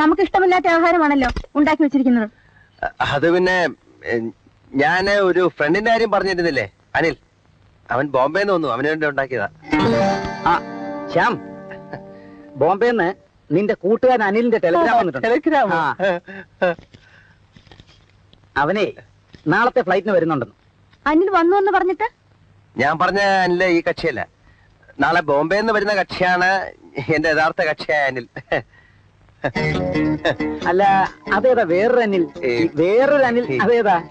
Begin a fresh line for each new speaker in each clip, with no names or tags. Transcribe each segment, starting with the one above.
നമുക്ക് ഇഷ്ടമില്ലാത്ത ആഹാരമാണല്ലോ ഉണ്ടാക്കി വെച്ചിരിക്കുന്നത്.
അത് പിന്നെ ഞാൻ ഒരു ഫ്രണ്ടിന്റെ കാര്യം പറഞ്ഞിരുന്നില്ലേ അനിൽ? അവൻ ബോംബെന്ന് വന്നു അവന് വേണ്ടി ഉണ്ടാക്കിയതാ.
ആ ശ്യാം ബോംബെന്ന് നിന്റെ കൂട്ടുകാരൻ അനിലിന്റെ ടെലിഗ്രാം വന്നിട്ടുണ്ട്.
ടെലിഗ്രാം
അവനെ നാളത്തെ ഫ്ലൈറ്റിന് വരുന്നുണ്ടെന്ന്.
അനിൽ വന്നു എന്ന് പറഞ്ഞിട്ട്?
ഞാൻ പറഞ്ഞ അനിലെ ഈ കക്ഷിയല്ല. നാളെ ബോംബെന്ന് വരുന്ന കക്ഷിയാണ് എന്റെ യഥാർത്ഥ കക്ഷിയായ അനിൽ.
അല്ല അതേതാ വേറൊരു അനിൽ. വേറൊരു അനിൽ അതേതാ?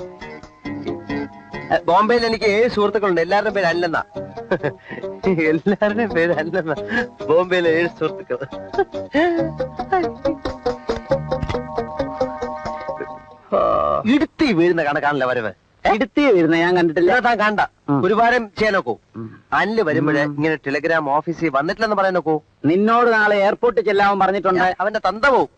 ബോംബെയിൽ എനിക്ക് ഏഴ് സുഹൃത്തുക്കളുണ്ട്. എല്ലാവരുടെയും പേര് അല്ലെന്നാ. എല്ലാവരുടെയും പേര് അല്ലെന്നാ. ബോംബെയിലെ ഏഴ് സുഹൃത്തുക്കൾ. ഇടുത്തി വീഴുന്ന കണക്കാണല്ലോ വരവ്.
ഇടുത്തി വരുന്ന ഞാൻ കണ്ടിട്ടില്ല.
താൻ കണ്ട. ഒരു വാരം ചെയ്യാൻ നോക്കൂ
ഉം.
അനിൽ വരുമ്പോഴേ ഇങ്ങനെ ടെലിഗ്രാം ഓഫീസിൽ വന്നിട്ടില്ലെന്ന് പറയാൻ നോക്കൂ.
നിന്നോട് നാളെ എയർപോർട്ടിൽ ചെല്ലാൻ പറഞ്ഞിട്ടുണ്ട്.
അവന്റെ തന്ത പോവും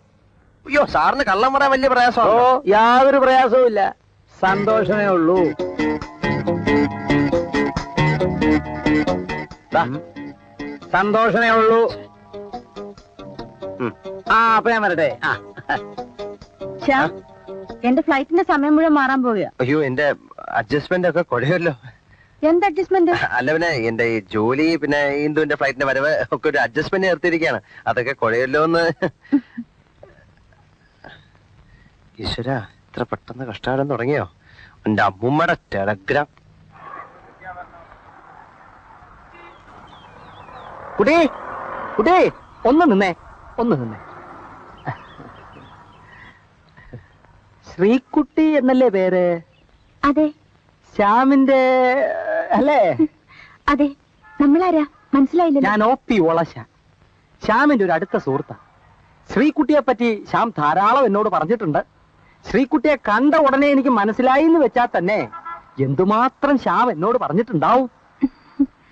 അയ്യോ സാറിന് കള്ളം പറയാൻ വലിയ
ഓ യാതൊരു പ്രയാസവും ഇല്ല. സന്തോഷമേ ഉള്ളൂ. സന്തോഷമേ ഉള്ളൂ. ആ അപ്പൊ ഞാൻ വരട്ടെ. ആ.
എന്റെ ഫ്ലൈറ്റിന്റെ സമയം മുഴുവൻ മാറാൻ പോവുക
അയ്യോ എന്റെ അഡ്ജസ്റ്റ്മെന്റ് ഒക്കെ കുഴയല്ലോ
എന്ത് അഡ്ജസ്റ്റ്മെന്റ്
അല്ല പിന്നെ എന്റെ ഈ ജോലി പിന്നെ ഇന്ദുവിന്റെ ഫ്ലൈറ്റിന്റെ വരവ് ഒക്കെ ഒരു അഡ്ജസ്റ്റ്മെന്റ് നിർത്തിയിരിക്കുകയാണ് അതൊക്കെ കുഴയല്ലോ എന്ന്. ഈശ്വര ഇത്ര പെട്ടെന്ന് കഷ്ടകാലം തുടങ്ങിയോ? എന്റെ അമ്മൂമ്മയുടെ ടെലഗ്രാം.
കുട്ടി കുട്ടി ഒന്ന് നിന്നേ ഒന്ന് നിന്നേ. ശ്രീകുട്ടി എന്നല്ലേ പേര്?
അതെ.
ശ്യാമിന്റെ അല്ലേ?
അതെ. നമ്മളാരാ? മനസ്സിലായില്ല
ഞാൻ ഒ പി ഒളശ. ശ്യാമിന്റെ ഒരു അടുത്ത സുഹൃത്താ. ശ്രീകുട്ടിയെ പറ്റി ശ്യാം ധാരാളം എന്നോട് പറഞ്ഞിട്ടുണ്ട്. ശ്രീകുട്ടിയെ കണ്ട ഉടനെ എനിക്ക് മനസ്സിലായി എന്ന് വെച്ചാൽ തന്നെ എന്തുമാത്രം ശ്യാം എന്നോട് പറഞ്ഞിട്ടുണ്ടാവും?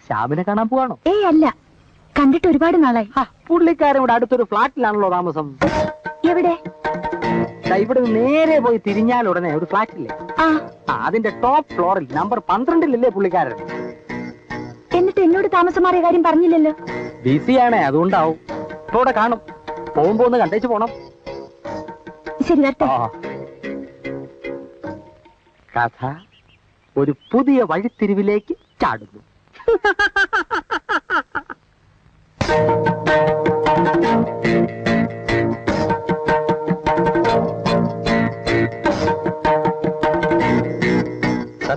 ശ്യാമിനെ കാണാൻ പോവാണോ?
ഏയ് അല്ല. കണ്ടിട്ട് ഒരുപാട് നാളായി.
പുള്ളിക്കാരൻ ഇവിടെ അടുത്തൊരു ഫ്ലാറ്റിലാണല്ലോ താമസം.
എവിടെ?
ഇവിടെ നേരെ പോയി തിരിഞ്ഞാൽ ഉടനെ ഒരു ഫ്ലാറ്റ്
ഇല്ലേ
ആ അതിന്റെ ടോപ്പ് ഫ്ലോറിൽ നമ്പർ പന്ത്രണ്ടിലല്ലേ പുള്ളിക്കാരൻ?
എന്നിട്ട് എന്നോട് താമസം മാറിയ കാര്യം പറഞ്ഞില്ലല്ലോ?
ബിസിയാണേ അതുകൊണ്ടാവും. ഇപ്പൊ ഇവിടെ കാണും. പോകുമ്പോ ഒന്ന് കണ്ടേച്ച് പോണം.
ശരി വരട്ടെ.
കഥ ഒരു പുതിയ വഴിത്തിരിവിലേക്ക് ചാടുന്നു.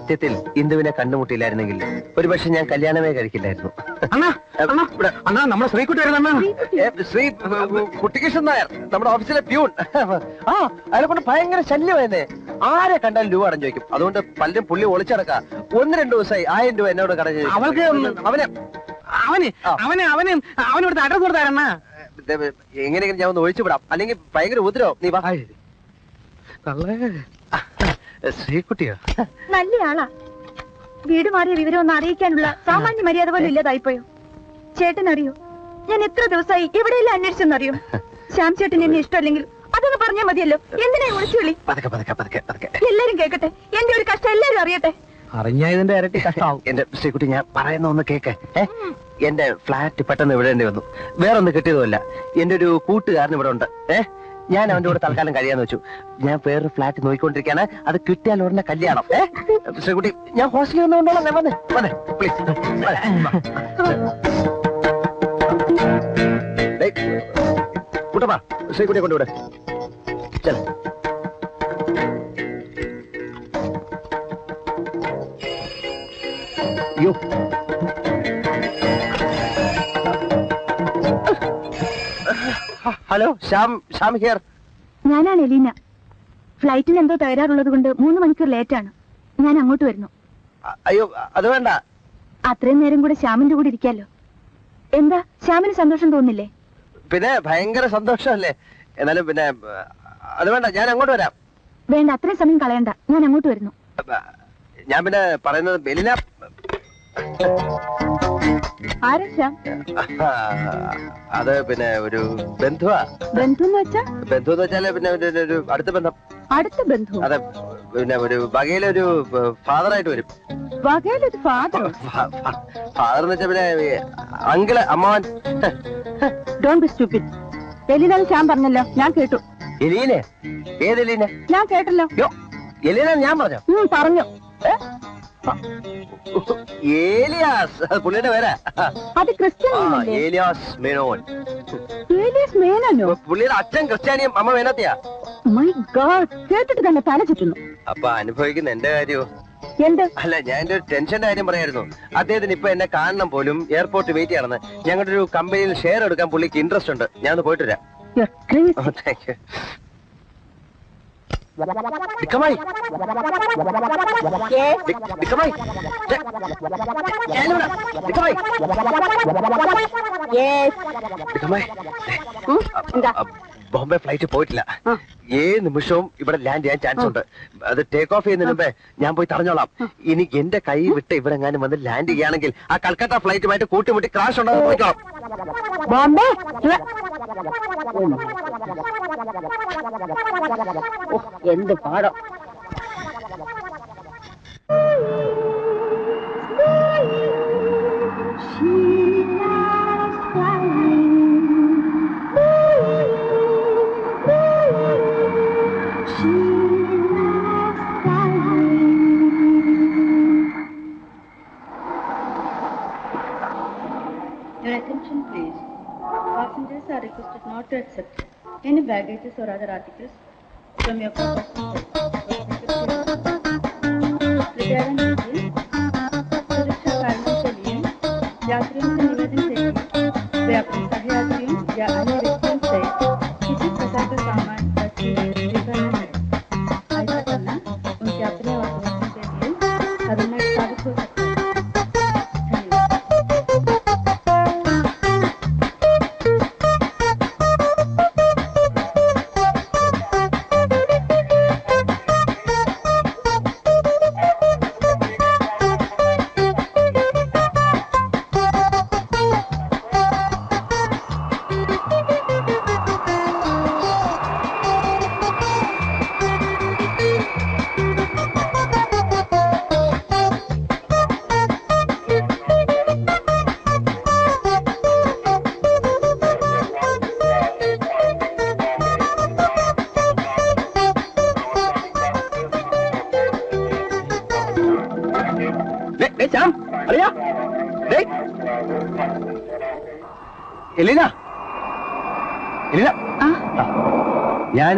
സത്യത്തിൽ ഇന്ദുവിനെ കണ്ടുമുട്ടിയില്ലായിരുന്നെങ്കിൽ ഒരുപക്ഷെ ഞാൻ കല്യാണമേ കഴിക്കില്ലായിരുന്നു.
നമ്മുടെ
ശ്രീ കുട്ടികൃഷ്ണൻ നായർ നമ്മുടെ ഓഫീസിലെ പ്യൂൺ. ആ അയാളെ കൊണ്ട് ഭയങ്കര ശല്യമായിരുന്നേ. ആരെ കണ്ടാലും രൂപ അടഞ്ഞു വയ്ക്കും. അതുകൊണ്ട് പലരും പുള്ളി ഒളിച്ചടക്ക ഒന്ന് രണ്ടു ദിവസമായി ആയിരം രൂപ എന്നോട് കടഞ്ഞു
അവൾക്ക്
അവനെ
അവന്
അവനെ
അവന് അവന് അവനോട് അഡ്രസ് കൊടുത്താരണ്ണാ
എങ്ങനെയെങ്കിലും ഞാൻ ഒന്ന് ഒഴിച്ചു വിടാം അല്ലെങ്കിൽ ഭയങ്കര ഉപദ്രവം. നീ വാ. ശ്രീകുട്ടിയോ?
നല്ല ആളാ വീട് മാറിയ വിവരം ഒന്ന് അറിയിക്കാനുള്ള സാമാന്യ മര്യാദ പോലും ഇല്ലാതായിപ്പോയോ? ചേട്ടൻ അറിയോ ഞാൻ എത്ര ദിവസമായി എവിടെയെല്ലാം അന്വേഷിച്ചെന്നറിയോ? ശ്യാം ചേട്ടൻ എന്നെ ഇഷ്ടമല്ലെങ്കിൽ അതൊന്ന് പറഞ്ഞാൽ മതിയല്ലോ. എന്തിനാ വിളിച്ചു വിളി? എല്ലാരും കേൾക്കട്ടെ എന്റെ ഒരു കഷ്ടം എല്ലാരും അറിയട്ടെ.
അറിഞ്ഞ ഇതിന്റെ ഇരട്ടി കഷ്ടാവും
എന്റെ ശ്രീകുട്ടി ഞാൻ പറയുന്ന ഒന്ന് കേക്ക്. എന്റെ ഫ്ലാറ്റ് പെട്ടെന്ന് വിടേണ്ടി വന്നു. വേറൊന്നും കിട്ടിയതുമല്ല. എന്റെ ഒരു കൂട്ടുകാരൻ ഇവിടെ ഉണ്ട്. ഏ ഞാൻ അവന്റെ കൂടെ തൽക്കാലം കഴിയാന്ന് വെച്ചു. ഞാൻ വേറൊരു ഫ്ലാറ്റ് നോക്കിക്കൊണ്ടിരിക്കാണ് അത് കിട്ടിയാൽ ഉടനെ കല്യാണം. ശ്രീകുട്ടി ഞാൻ ഹോസ്റ്റലിൽ വന്നുകൊണ്ടോളാം ഞാൻ വന്നേ വന്നേ. പ്ലീസ് കൂട്ടപ്പാ ശ്രീകുട്ടിയെ കൊണ്ടുവിടെ. ഹലോ ശ്യാം ശ്യാം ഹിയർ
ഞാനാണ് എലീന. ഫ്ലൈറ്റിന് എന്തോ തകരാറുള്ളത് കൊണ്ട് മൂന്ന് മണിക്കൂർ ലേറ്റ് ആണ് ഞാൻ അങ്ങോട്ട് വരുന്നു.
അയ്യോ അത് വേണ്ട.
അത്രയും നേരം കൂടെ ശ്യാമിന്റെ കൂടെ ഇരിക്കാലോ. എന്താ ശ്യാമിന് സന്തോഷം തോന്നില്ലേ?
പിന്നെ ഭയങ്കര സന്തോഷമല്ലേ? എന്നാലും പിന്നെ അത് വേണ്ട ഞാൻ അങ്ങോട്ട് വരാം.
വേണ്ട അത്രയും സമയം കളയണ്ട. ഞാൻ അങ്ങോട്ട് വരുന്നു.
ഞാൻ പിന്നെ പറയുന്നത് ബെലിന അത് പിന്നെ ഒരു ബന്ധുവാ.
ബന്ധു എന്ന് വെച്ചാ?
ബന്ധു എന്ന് വെച്ചാൽ പിന്നെ ഒരു- അടുത്ത ബന്ധം.
അടുത്ത ബന്ധു
അതെ പിന്നെ ഒരു വകയിലെ ഒരു ഫാദറായിട്ട് വരും.
വകയിലൊരു ഫാദർ?
ഫാദർ എന്ന് വെച്ചാൽ പിന്നെ അങ്കിൾ അമ്മാവൻ.
ഡോണ്ട് ബി സ്റ്റുപ്പിഡ് ശ്യാം പറഞ്ഞല്ലോ. ഞാൻ കേട്ടു.
എലീനെ? ഏത് എലീനെ?
ഞാൻ കേട്ടല്ലോ.
യോ എലീന ഞാൻ പറഞ്ഞോ?
ഉം, പറഞ്ഞു.
ഏലിയാസ്. പുള്ളിയുടെ പേരാ.
അത് Christian?
Elias Menon.
Elias Menon
പുള്ളിയുടെ അച്ഛൻ ക്രിസ്ത്യാനിയും അമ്മ മേനത്തെയാ.
മൈ ഗോഡ് കേട്ടിട്ട് തന്നെ തല ചുറ്റുന്നു.
അപ്പൊ അനുഭവിക്കുന്ന എന്റെ കാര്യമോ അല്ല ഞാൻ എന്റെ ടെൻഷന്റെ കാര്യം പറയായിരുന്നു. അദ്ദേഹത്തിന് ഇപ്പൊ എന്നെ കാണണം പോലും എയർപോർട്ട് വെയിറ്റ് ചെയ്യണമെന്ന്. ഞങ്ങളുടെ ഒരു കമ്പനിയിൽ ഷെയർ എടുക്കാൻ പുള്ളിക്ക് ഇൻട്രസ്റ്റ് ഉണ്ട്. ഞാൻ പോയിട്ട് വരാം. താങ്ക് യു ഡിക്കമായി ഡിക്കമായി ഡിക്കമായി
ഉം, എന്താ?
ബോംബെ ഫ്ലൈറ്റ് പോയിട്ടില്ല. ഏത് നിമിഷവും ഇവിടെ ലാൻഡ് ചെയ്യാൻ ചാൻസ് ഉണ്ട്. അത് ടേക്ക് ഓഫ് ചെയ്യുന്നതിന് മുമ്പേ ഞാൻ പോയി തടഞ്ഞോളാം. ഇനി എന്റെ കൈ വിട്ട് ഇവിടെ എങ്ങാനും വന്ന് ലാൻഡ് ചെയ്യുകയാണെങ്കിൽ ആ കൽക്കട്ട ഫ്ലൈറ്റുമായിട്ട് കൂട്ടിമുട്ടി ക്രാഷ് ഉണ്ടാകും
ബോംബെ? എന്ത് പാടം
Your attention please. Passengers are requested not to accept any baggages or other articles from your passenger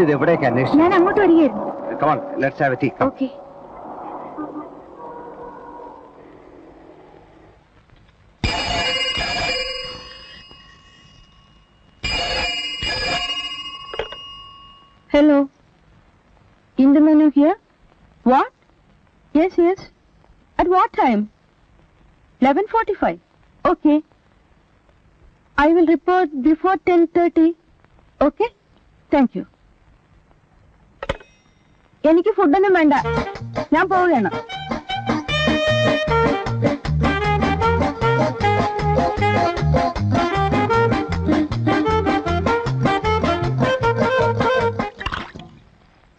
ഞാനിത് എവിടേക്ക് അന്വേഷിച്ചു
ഞാൻ അങ്ങോട്ട് വരികയായിരുന്നു
come on let's have a
tea okay Hello. In the menu here? What? Yes, yes. At what time? 11.45. Okay. I will report before 10.30. Okay? Thank you. എനിക്ക് ഫുഡൊന്നും വേണ്ട. ഞാൻ പോവുകയാണ്.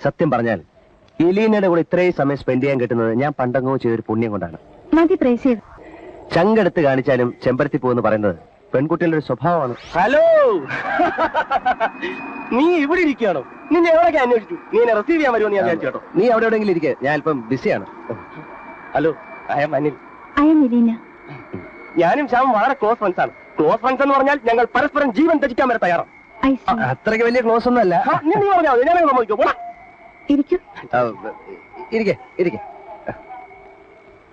സത്യം പറഞ്ഞാൽ എലീനയുടെ കൂടെ ഇത്രയും സമയം സ്പെൻഡ് ചെയ്യാൻ കിട്ടുന്നത് ഞാൻ പണ്ടങ്ങോ ചെയ്തൊരു പുണ്യം കൊണ്ടാണ്.
മതി പ്രൈസ് ചെയ്ത്
ചങ്കെടുത്ത് കാണിച്ചാലും ചെമ്പരത്തി പോകുന്ന പറയുന്നത് പെൺകുട്ടികളുടെ ഒരു സ്വഭാവമാണ്.
ഹലോ! നീ ഇവിടെ ഇരിക്കുകയാണോ? നിന്നെ എവിടെയൊക്കെ അന്വേഷിച്ചു? നീ എന്നെ റിസീവ് ചെയ്യാൻ വരുമോ ഞാൻ വിചാരിച്ചു കേട്ടോ.
നീ അവിടെ എവിടെയെങ്കിലും ഇരിക്കേ. ഞാൻ അല്പം ബിസിയാണ്.
Hello I'm
Anil. I'm Elena
ഞാനും ശ്യാമും വളരെ ക്ലോസ് ഫ്രണ്ട്സ് ആണ്. ക്ലോസ് ഫ്രണ്ട്സ് എന്ന് പറഞ്ഞാൽ ഞങ്ങൾ പരസ്പരം ജീവൻ തെറ്റിക്കാൻ വരെ തയ്യാറാണ്.
ഐ
അത്രയ്ക്ക് വലിയ ക്ലോസ് ഒന്നും അല്ല.
ആ, നീ നീ പറഞ്ഞാൽ മതി. ഇരിക്കേ ഇരിക്കേ പോടാ.
ഇരിക്കൂ.
ഇരിക്കെ ഇരിക്കെ.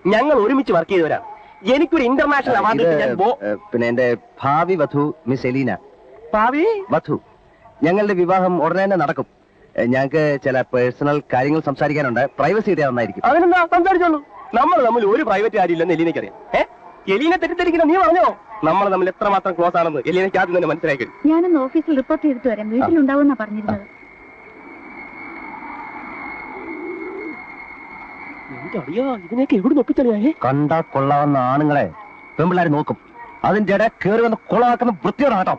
ഞങ്ങൾ ഒരുമിച്ച് വർക്ക് ചെയ്തവരാണ്. എനിക്കൊരു ഇന്റർനാഷണൽ അവാർഡ്
ഇത്,
കിട്ടിയാൽ ബോ
പിന്നെ എന്റെ ഭാവി വധു മിസ് എലീന.
ഭാവി?
വധു. ഞങ്ങളുടെ വിവാഹം ഉടനെ തന്നെ നടക്കും. ഞങ്ങൾക്ക് ചില പേഴ്സണൽ കാര്യങ്ങൾ സംസാരിക്കാനുണ്ട്. പ്രൈവസി ഇടയാ നന്നായിരിക്കും
അതിനെന്താ? സംസാരിച്ചോളൂ. നമ്മൾ തമ്മിൽ ഒരു പ്രൈവറ്റ് കാര്യമില്ലെന്ന് എലീനയ്ക്കറിയാം. ഏ? എലീനെ തെറ്റിദ്ധരിക്കുന്ന നീ പറഞ്ഞോ? നമ്മൾ തമ്മിൽ എത്രമാത്രം ക്ലോസ് ആണെന്ന് എലീനയ്ക്ക് ആദ്യം തന്നെ മനസ്സിലാക്കി
ഞാനൊന്ന് ഓഫീസിൽ റിപ്പോർട്ട് ചെയ്തിട്ട് വരാം. വീട്ടിലുണ്ടാവുമെന്നാ പറഞ്ഞിരുന്നത്.
അറിയാ ഇതിനൊക്കെ എവിടെ ഒപ്പിച്ചളിയാ
കണ്ടാ കൊള്ളാവുന്ന ആണുങ്ങളെ പെമ്പിള്ളാര് നോക്കും. അതിന്റെ ഇട കയറി വന്ന് കൊളാക്കുന്ന വൃത്തിയോടെ കേട്ടോ.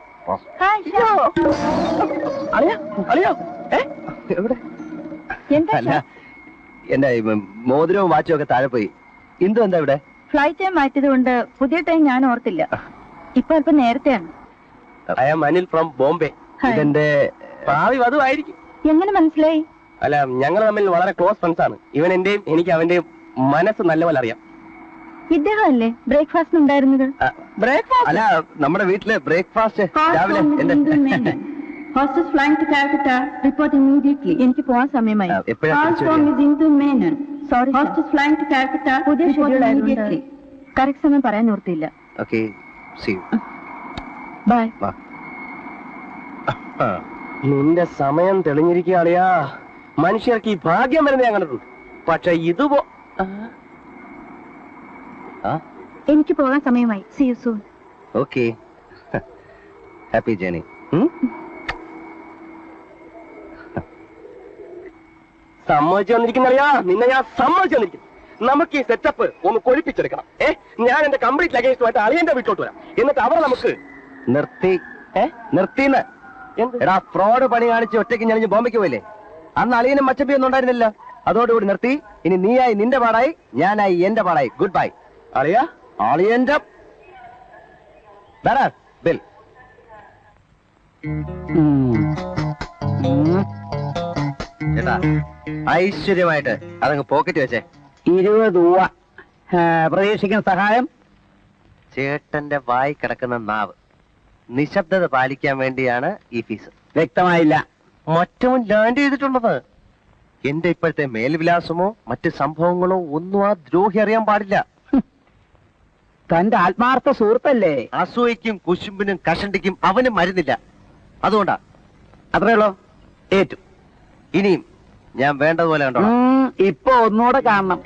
അറിയാ അറിയാ ഏ?
എവിടെ?
എന്താ
അല്ല എന്റെ മോതിരവും വാച്ചും ഒക്കെ താഴെ പോയി. ഇന്ദു എന്താ ഇവിടെ?
ഫ്ലൈറ്റ് ടൈം മാറ്റിയത് കൊണ്ട് പുതിയ ടൈം ഞാൻ ഓർത്തില്ല. ഇപ്പൊ അല്പം നേരത്തെയാണ്.
I am Anil from Bombay
ഇതെന്റെ
ഭാവി വധുവായിരിക്കും.
എങ്ങനെ മനസ്സിലായി?
അല്ല ഞങ്ങൾ തമ്മിൽ വളരെ ക്ലോസ് ഫ്രണ്ട്സ് ആണ്. ഇവൻ എന്റെയും എനിക്ക് അവന്റെ മനസ്സ് നല്ലപോലെ അറിയാം.
ഇദ്ദേഹമല്ലേ ബ്രേക്ക്ഫാസ്റ്റ് ഉണ്ടായിരുന്നത്?
ബ്രേക്ക്ഫാസ്റ്റ്
അല്ല നമ്മുടെ വീട്ടിലെ ബ്രേക്ക്ഫാസ്റ്റ് രാവിലെ എന്റെ
Hostess flying Calcutta report immediately
എനിക്ക് പോവാൻ സമയമായി. പുതിയ ഷെഡ്യൂൾ
immediately.
കറക്റ്റ് സമയം പറയാൻ ഓർത്തില്ല
ഓക്കേ സീ
യു
ബൈ
നിന്റെ സമയം തെളിഞ്ഞിരിക്കുകയാളിയാ മനുഷ്യർക്ക് ഈ ഭാഗ്യം വരുന്നേ ഞാൻ പക്ഷെ ഇതുപോ
എനിക്ക് പോകാൻ സമയമായി. See you soon
okay happy journey
സമ്മതിച്ചു വന്നിരിക്കുന്നറിയാ നിന്നെ ഞാൻ സമ്മതിച്ചു വന്നിരിക്കുന്നു നമുക്ക് ഈ സെറ്റപ്പ് ഒന്ന് കൊഴിപ്പിച്ചെടുക്കണം. ഏ? ഞാൻ എന്റെ കംപ്ലീറ്റ് ലഗേജുമായിട്ട് അളിയന്റെ വീട്ടിലോട്ട് വരാം. എന്നിട്ട് അവർ നമുക്ക്
നിർത്തി.
ഏ?
നിർത്തിന്ന്.
എന്ത്?
എടാ ഫ്രോഡ് പണി കാണിച്ച് ഒറ്റയ്ക്ക് ഞാൻ ബോംബയ്ക്ക് പോയില്ലേ? അന്ന് അളിയനും മച്ചപ്പിയൊന്നും ഉണ്ടായിരുന്നില്ല. അതോടുകൂടി നിർത്തി. ഇനി നീയായി നിന്റെ പാടായി ഞാനായി എന്റെ പാടായി. ഗുഡ് ബൈ
അളിയ?
അളിയന്റെ ബിൽ ചേട്ടാ ഐശ്വര്യമായിട്ട് അതങ്ങ് പോക്കറ്റ് വെച്ചേ.
ഇരുപത് രൂപ. പ്രതീക്ഷിക്കുന്ന സഹായം?
ചേട്ടന്റെ വായി കിടക്കുന്ന നാവ്. നിശബ്ദത പാലിക്കാൻ വേണ്ടിയാണ് ഈ ഫീസ്
വ്യക്തമായില്ല.
മറ്റവൻ ലാൻഡ് ചെയ്തിട്ടുള്ളത്. എന്റെ ഇപ്പോഴത്തെ മേൽവിലാസമോ മറ്റ് സംഭവങ്ങളോ ഒന്നും ആ ദ്രോഹി അറിയാൻ പാടില്ല.
തന്റെ ആത്മാർത്ഥ സുഹൃത്തല്ലേ?
അസൂയക്കും കുശുമ്പിനും കഷണ്ടിക്കും അവന് മരുന്നില്ല. അതുകൊണ്ടാ.
അത്രേ ഉള്ളൂ?
ഏറ്റു. ഇനിയും ഞാൻ വേണ്ടതുപോലെ കണ്ടോ
ഇപ്പൊ ഒന്നുകൂടെ കാണണം.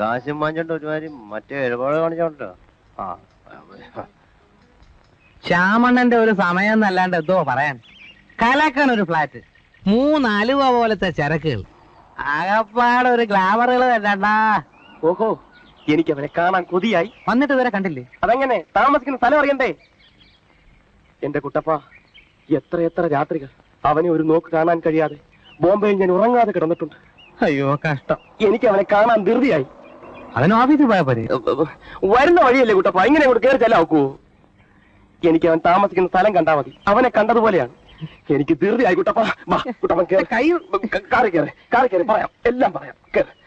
കാശും മാഞ്ഞോണ്ട് ഒരുമാതിരി മറ്റേ ഇടപാട് കാണിച്ചോണ്ടോ ആ.
ശ്യാമണ്ണന്റെ ഒരു സമയം എന്നല്ലാണ്ട് എന്തോ പറയാൻ. കലാക്കാൻ ഒരു ഫ്ലാറ്റ്. മൂന്നാലുവ പോലത്തെ ചരക്കുകൾ. ആകപ്പാടെ ഒരു ഗ്ലാമറുകൾ തന്നെണ്ടാ
ഓഹോ എനിക്ക് അവനെ കാണാൻ കൊതിയായി.
വന്നിട്ട് വരെ കണ്ടില്ലേ?
അതെങ്ങനെ താമസിക്കുന്ന സ്ഥലം അറിയണ്ടേ? എന്റെ കുട്ടപ്പ എത്ര എത്ര രാത്രികൾ അവനെ ഒരു നോക്ക് കാണാൻ കഴിയാതെ ബോംബെയിൽ ഞാൻ ഉറങ്ങാതെ കിടന്നിട്ടുണ്ട്.
അയ്യോ കഷ്ടം.
എനിക്ക് അവനെ കാണാൻ ധൃതിയായി.
അതിന് ഓഫീസിൽ പോയാ പോരെ.
വരുന്ന വഴിയല്ലേ കുട്ടപ്പ. ഇങ്ങനെ അങ്ങോട്ട് കയറി ചെല്ലാ നോക്കൂ എനിക്ക് അവൻ താമസിക്കുന്ന സ്ഥലം കണ്ടാ മതി. അവനെ കണ്ടതുപോലെയാണ്. എനിക്ക് ധൃതിയായി കുട്ടപ്പ. കൂട്ടപ്പ കുട്ടപ്പൻ കേറി.
കൈ
കാറി കയറി കാറി കയറി പറയാം. എല്ലാം പറയാം. കേറി.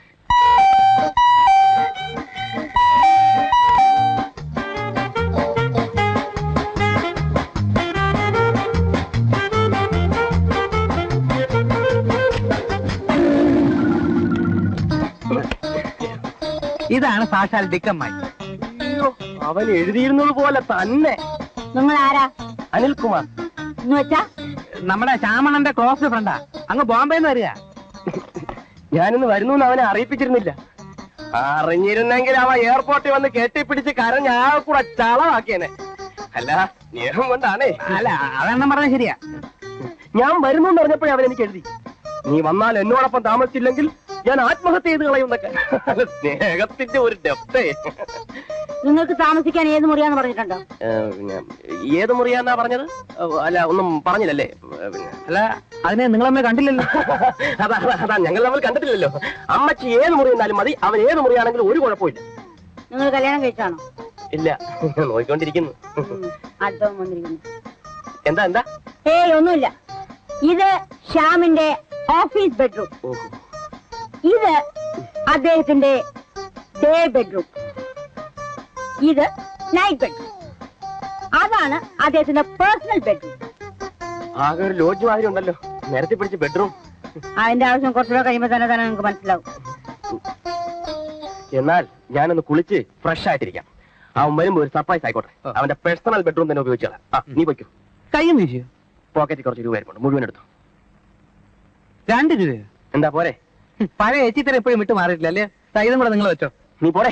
ഇതാണ് സാക്ഷാൽ ഡിക്കമ്മായി
അവൻ എഴുതിയിരുന്നത് പോലെ തന്നെ.
നിങ്ങൾ ആരാ
അനിൽകുമാർ.
എന്ന് വെച്ചാ?
നമ്മുടെ ശ്യാമണന്റെ ക്ലോസ് ഫ്രണ്ടാ. അങ്ങ് ബോംബെന്ന് അറിയാ
ഞാനിന്ന് വരുന്നു എന്ന് അവനെ അറിയിപ്പിച്ചിരുന്നില്ല. അറിഞ്ഞിരുന്നെങ്കിൽ അവൻ എയർപോർട്ടിൽ വന്ന് കെട്ടിപ്പിടിച്ച് കരഞ്ഞ ആ കൂടെ ചളവാക്കിയനെ. അല്ല നേഹം കൊണ്ടാണേ.
അല്ല അതെണ്ണം പറഞ്ഞ ശരിയാ.
ഞാൻ വരുന്നു പറഞ്ഞപ്പോഴേ അവൻ എനിക്ക് എഴുതി. നീ വന്നാൽ എന്നോടൊപ്പം താമസിച്ചില്ലെങ്കിൽ ഞാൻ ആത്മഹത്യ ചെയ്ത് കളയുന്നൊക്കെ. സ്നേഹത്തിന്റെ ഒരു ഡെപ്തേ.
നിങ്ങൾക്ക് താമസിക്കാൻ ഏത് മുറിയാന്ന് പറഞ്ഞിട്ടുണ്ടോ?
ഏത് മുറിയാന്നാ പറഞ്ഞത്? അല്ല ഒന്നും പറഞ്ഞില്ലല്ലേ?
അല്ല അതിനെ നിങ്ങൾ തമ്മിൽ കണ്ടില്ലല്ലോ.
അതാ അതാ, ഞങ്ങൾ തമ്മിൽ കണ്ടിട്ടില്ലല്ലോ. അമ്മച്ചി ഏത് മുറി എന്നാലും മതി അവൻ ഏത് മുറിയാണെങ്കിലും ഒരു കുഴപ്പമില്ല.
നിങ്ങൾ കല്യാണം കഴിച്ചാണോ?
ഇല്ല നോക്കിക്കൊണ്ടിരിക്കുന്നു
അടുത്തവൻ വന്നിരിക്കുന്നു.
എന്താ എന്താ?
ഏയ് ഒന്നുമില്ല. ഇത് ശ്യാമിന്റെ ഓഫീസ് ബെഡ്റൂം. ഇത് അദ്ദേഹത്തിന്റെ ഡേ ബെഡ്റൂം. ഇത് നൈറ്റ് ബെഡ്റൂം. അതാണ് അദ്ദേഹത്തിന്റെ പേഴ്സണൽ ബെഡ്റൂം.
ആകെ ഒരു ലോഡ്ജ് മാതിരി ഉണ്ടല്ലോ. നേരത്തെ പിടിച്ച ബെഡ്റൂം.
അതിന്റെ ആവശ്യം കുറച്ചുകൂടെ കഴിയുമ്പോ തന്നെ തന്നെ നിങ്ങൾക്ക് മനസ്സിലാവും.
എന്നാൽ ഞാനൊന്ന് കുളിച്ച് ഫ്രഷ് ആയിട്ടിരിക്കാം. അവൻ വരുമ്പോ ഒരു സർപ്രൈസ് ആയിക്കോട്ടെ. അവന്റെ പേഴ്സണൽ ബെഡ്റൂം തന്നെ ഉപയോഗിച്ചാൽ നീ വയ്ക്കൂ
കയ്യും വീശിയോ
പോക്കറ്റിൽ കുറച്ച് രൂപ ഇരിപ്പുണ്ട്. മുഴുവൻ എടുത്തു.
രണ്ട് രൂപയോ?
എന്താ പോരെ?
പഴയ ഏച്ചിത്തരം എപ്പോഴും വിട്ടു മാറിയിട്ടില്ല അല്ലേ? ദാ ഇതും കൂടെ നിങ്ങൾ വെച്ചോ.
നീ പോടെ.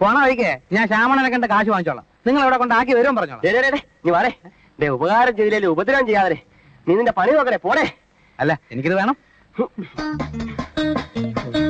പോണ വഴിക്കേ ഞാൻ ശ്യാമണനെ കണ്ട കാശ് വാങ്ങിച്ചോളാം. നിങ്ങൾ അവിടെ കൊണ്ടാക്കി വരും പറഞ്ഞോളാം
നീ വാടേ. ഡേ ഉപകാരം ചെയ്തില്ലേ ഉപദ്രവം ചെയ്യാതെ നീ നിന്റെ പണി നോക്കണേ പോടെ.
അല്ല എനിക്കിത് വേണം.
എടാ.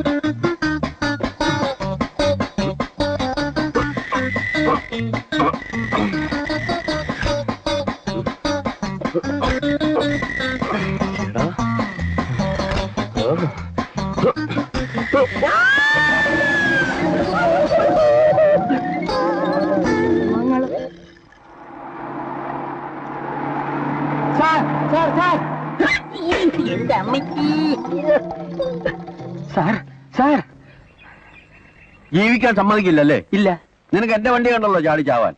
Sir sir.
ജീവിക്കാൻ സമ്മതിക്കില്ലല്ലേ?
ഇല്ല.
നിനക്ക് എന്റെ വണ്ടി കണ്ടല്ലോ ചാടി ചാവാൻ.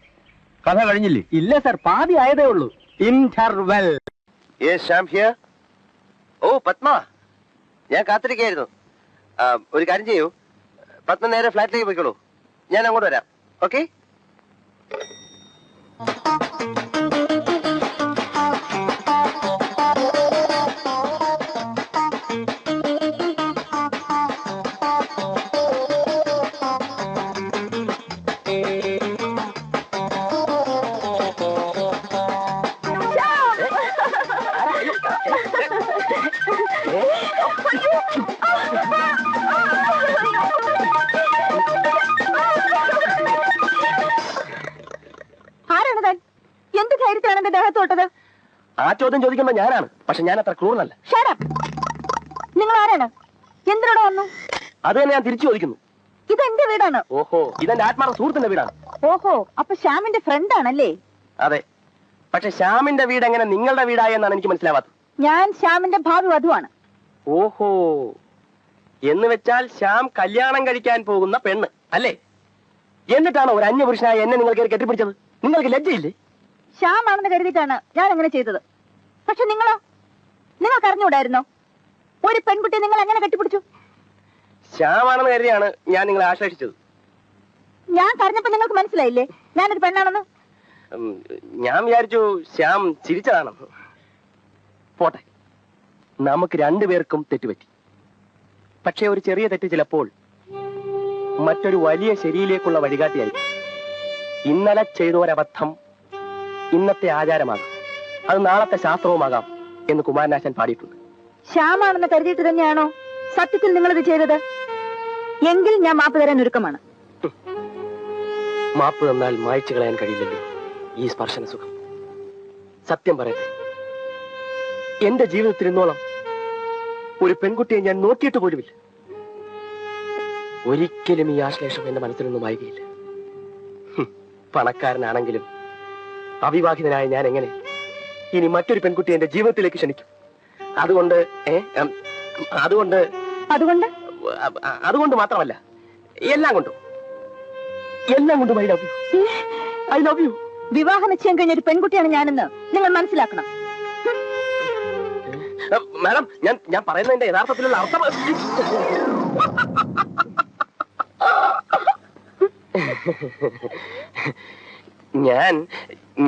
കഥ കഴിഞ്ഞില്ലേ?
ഇല്ല സാർ. പാതി ആയതേ ഉള്ളൂ. Interval
oh Padma. ഞാൻ കാത്തിരിക്കായിരുന്നു ഒരു കാര്യം ചെയ്യൂ. പത്മ നേരെ ഫ്ലാറ്റിലേക്ക് പോയിക്കോളൂ. ഞാൻ അങ്ങോട്ട് വരാം. ഓക്കെ ചോദ്യം ചോദിക്കുമ്പോ ഞാനാണ്. പക്ഷെ ഞാൻ അത്ര ക്രൂരനല്ല
നിങ്ങൾ ആരാണ് എന്തിനോട് വന്നു?
അത് തന്നെ ഞാൻ തിരിച്ചു ചോദിക്കുന്നു.
ഇത് എന്റെ വീടാണ്.
ഓഹോ ഇതെന്റെ ആത്മാർത്ഥ സുഹൃത്തിന്റെ വീടാണ്.
ഓഹോ അപ്പൊ ശ്യാമിന്റെ ഫ്രണ്ട് ആണല്ലേ
അതെ. പക്ഷെ ശ്യാമിന്റെ വീട് എങ്ങനെ നിങ്ങളുടെ വീടായെന്നാണ് എനിക്ക് മനസ്സിലാവാത്തത്.
ഞാൻ ശ്യാമിന്റെ ഭാവി വധുവാണ്.
ഓഹോ. എന്ന് വെച്ചാൽ ശ്യാം കല്യാണം കഴിക്കാൻ പോകുന്ന പെണ്ണ് അല്ലേ? എന്നിട്ടാണ് ഒരു അന്യപുരുഷനായ എന്നെ നിങ്ങൾ കയറി കെട്ടിപ്പിടിച്ചത്? നിങ്ങൾക്ക് ലജ്ജയില്ലേ?
ശ്യാം ആണെന്ന് കരുതിയിട്ടാണ് ഞാൻ അങ്ങനെ ചെയ്തത്. പക്ഷെ നിങ്ങളോ നിങ്ങൾക്ക് അറിഞ്ഞുകൂടായിരുന്നോ? ഒരു പെൺകുട്ടി നിങ്ങൾ എങ്ങനെ കെട്ടിപ്പിടിച്ചു?
ശ്യാമാണെന്ന് കരുതിയാണ് ഞാൻ നിങ്ങളെ ആശ്ലേഷിച്ചത്.
ഞാൻ പറഞ്ഞപ്പോ നിങ്ങൾക്ക് മനസ്സിലായില്ലേ? ഞാനൊരു പെണ്ണാണെന്ന്.
ഞാൻ വിചാരിച്ചു ശ്യാം ചിരിച്ചതാണെന്ന് പോട്ടെ നമുക്ക് രണ്ടുപേർക്കും തെറ്റുപറ്റി. പക്ഷേ ഒരു ചെറിയ തെറ്റ് ചിലപ്പോൾ മറ്റൊരു വലിയ ശരിയിലേക്കുള്ള വഴികാട്ടിയായി ഇന്നലെ ചെയ്ത ഒരബദ്ധം ഇന്നത്തെ ആചാരമാകാം. അത് നാളത്തെ ശാസ്ത്രവുമാകാം എന്ന് കുമാരനാശൻ പാടിയിട്ടുണ്ട്.
ശ്യാമാണെന്ന് കരുതിയിട്ട് തന്നെയാണോ സത്യത്തിൽ നിങ്ങളിത് ചെയ്തത്? എങ്കിൽ ഞാൻ മാപ്പ് തരാൻ ഒരുക്കമാണ്.
മാപ്പ് തന്നാൽ മായ്ച്ചു കളയാൻ കഴിയില്ലല്ലോ. ഈ സ്പർശന സുഖം. സത്യം പറയട്ടെ. എന്റെ ജീവിതത്തിൽ ഇന്നോളം ഒരു പെൺകുട്ടിയെ ഞാൻ നോക്കിയിട്ട് പോലുമില്ല. ഒരിക്കലും ഈ ആശ്ലേഷം എന്റെ മനസ്സിൽ നിന്നും മായുകയില്ല. പണക്കാരനാണെങ്കിലും അവിവാഹിതനായ ഞാൻ എങ്ങനെ ഇനി മറ്റൊരു പെൺകുട്ടി എന്റെ ജീവിതത്തിലേക്ക് ക്ഷണിക്കും. അതുകൊണ്ട് അതുകൊണ്ട്
അതുകൊണ്ട്?
അതുകൊണ്ട് മാത്രമല്ല എല്ലാം കൊണ്ടും. എല്ലാം കൊണ്ടും I love you I love you
വിവാഹ നിശ്ചയം കഴിഞ്ഞ ഒരു പെൺകുട്ടിയാണ് ഞാനെന്ന് നിങ്ങൾ മനസ്സിലാക്കണം.
മാഡം ഞാൻ ഞാൻ പറയുന്നതിന്റെ യഥാർത്ഥത്തിലുള്ള അർത്ഥം ഞാൻ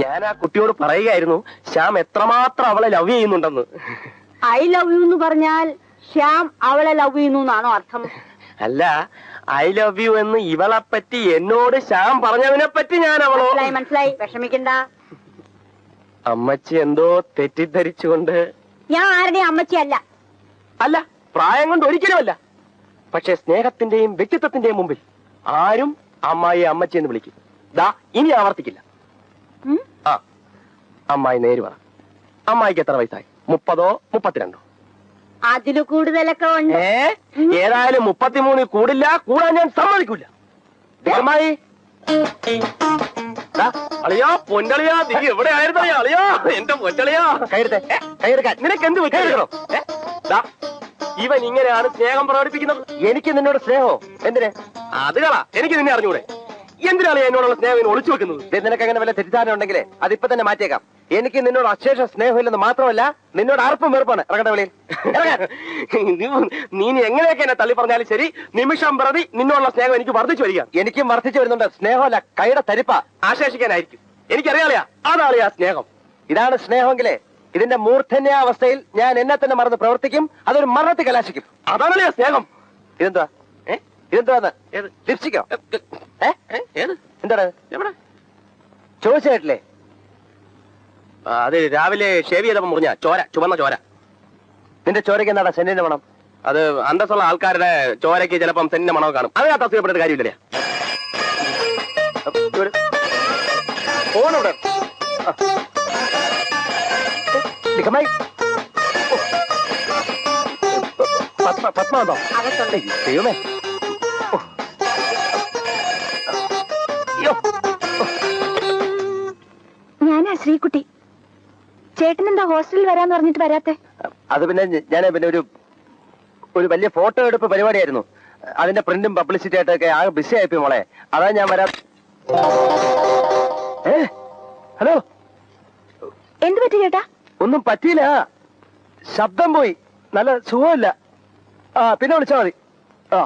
ഞാൻ ആ കുട്ടിയോട് പറയുകയായിരുന്നു ശ്യാം എത്രമാത്രം അവളെ ലവ് ചെയ്യുന്നുണ്ടെന്ന്.
ഐ ലവ് യു എന്ന് പറഞ്ഞാൽ ശ്യാം അവളെ ലവ് ചെയ്യുന്നു എന്നാണോ അർത്ഥം?
അല്ല ഐ ലവ് യു എന്ന് ഇവളെ പറ്റി എന്നോട് ശ്യാം പറഞ്ഞതിനെ പറ്റി ഞാൻ അവളോ
മനസ്സിലായി വിഷമിക്കണ്ട.
അമ്മച്ചി എന്തോ തെറ്റിദ്ധരിച്ചുകൊണ്ട്
ഞാൻ ആരുടെയും അമ്മച്ചിയല്ല
അല്ല പ്രായം കൊണ്ട് ഒരിക്കലുമല്ല. പക്ഷെ സ്നേഹത്തിന്റെയും വ്യക്തിത്വത്തിന്റെയും മുമ്പിൽ ആരും അമ്മായി അമ്മച്ചി എന്ന് വിളിക്കും. ദാ ഇനി ആവർത്തിക്കില്ല? ആ അമ്മായി നേര് പറ. അമ്മായിക്ക് എത്ര വയസ്സായി? മുപ്പതോ മുപ്പത്തിരണ്ടോ?
അതിൽ കൂടുതലൊക്കെ ഉണ്ട്.
ഏ? ഏതായാലും മുപ്പത്തിമൂന്നിൽ കൂടില്ല കൂടാൻ ഞാൻ സമ്മതിക്കൂല. അമ്മായി. ദാ, അളിയാ പൊന്നളിയാ നീ എവിടെ ആയിരുന്നു അളിയാ? എന്റെ പൊന്നളിയാ. കയറുത്തെ കയറുക്കാൻ നിനക്ക് എന്ത് പറ്റിയോ ഇവൻ ഇങ്ങനെയാണ് സ്നേഹം പ്രകടിപ്പിക്കുന്നത്. എനിക്ക് നിന്നോട് സ്നേഹോ എന്തിനെ? അത് കളാ. എനിക്ക് നിന്നെ അറിഞ്ഞൂടെ. എന്തിനാണ് എന്നോടുള്ള സ്നേഹം ഒളിച്ചു വെക്കുന്നത്? നിനക്ക് അങ്ങനെ വല്ല തെറ്റിദ്ധാരണ ഉണ്ടെങ്കിൽ അതിപ്പോ തന്നെ മാറ്റിയേക്കാം. എനിക്ക് നിന്നോട് അശേഷം സ്നേഹമില്ലെന്ന് മാത്രമല്ല നിന്നോട് അർപ്പം വെറുപ്പാണ് ഇറങ്ങട്ടെ വെളിയിൽ. നീ- എങ്ങനെയൊക്കെ എന്നെ തള്ളി പറഞ്ഞാലും ശരി നിമിഷം പ്രതി നിന്നോടുള്ള സ്നേഹം എനിക്ക് വർദ്ധിച്ചു വരിക. എനിക്കും വർദ്ധിച്ചു വരുന്നുണ്ട്. സ്നേഹമല്ല കൈയുടെ തരിപ്പ. ആശേഷിക്കാനായിരിക്കും. എനിക്കറിയാളിയാ അതാളിയാ സ്നേഹം. ഇതാണ് സ്നേഹമെങ്കിലേ ഇതിന്റെ മൂർധന്യാവസ്ഥയിൽ ഞാൻ എന്നെ തന്നെ മറന്ന് പ്രവർത്തിക്കും അതൊരു മരണത്തിൽ കലാശിക്കും. അതാണല്ലേ സ്നേഹം. ഇതെന്താ ഏത്? ലിപ്സ്റ്റിക്കോ? എന്താണ്? എവിടെ? ചോദിച്ചു അത് രാവിലെ ഷേവ് ചെയ്തപ്പോ മുറിഞ്ഞ ചോര ചുവന്ന ചോര. നിന്റെ ചോരയ്ക്ക് എന്താടാ സെന്റിന്റെ മണം? അത് അന്തസ്സുള്ള ആൾക്കാരുടെ ചോരയ്ക്ക് ചിലപ്പം സെന്റിന്റെ മണം കാണും. അതിനകത്ത് അസുഖപ്പെട്ട കാര്യമില്ലേ ഫോണിവിടെ. പത്മ പത്മ ഉണ്ടോ? ദൈവമേ.
ഞാനാ ശ്രീകുട്ടി.
ചേട്ടൻ എന്താ ഹോസ്റ്റലിൽ വരാന്ന് പറഞ്ഞിട്ട് വരാത്തെ?
അത് പിന്നെ ഞാൻ പിന്നെ ഒരു ഒരു വലിയ ഫോട്ടോ എടുപ്പ് പരിപാടിയായിരുന്നു. അതിന്റെ പ്രിന്റും പബ്ലിസിറ്റി ആയിട്ടൊക്കെ ആകെ ബിസി ആയിപ്പോയി മോളെ. അതാ ഞാൻ വരാ ഏ? ഹലോ?
എന്ത് പറ്റി ചേട്ടാ?
ഒന്നും പറ്റിയില്ല. ശബ്ദം പോയി. നല്ല സുഖമില്ല. ആ പിന്നെ വിളിച്ചാ മതി. ആ.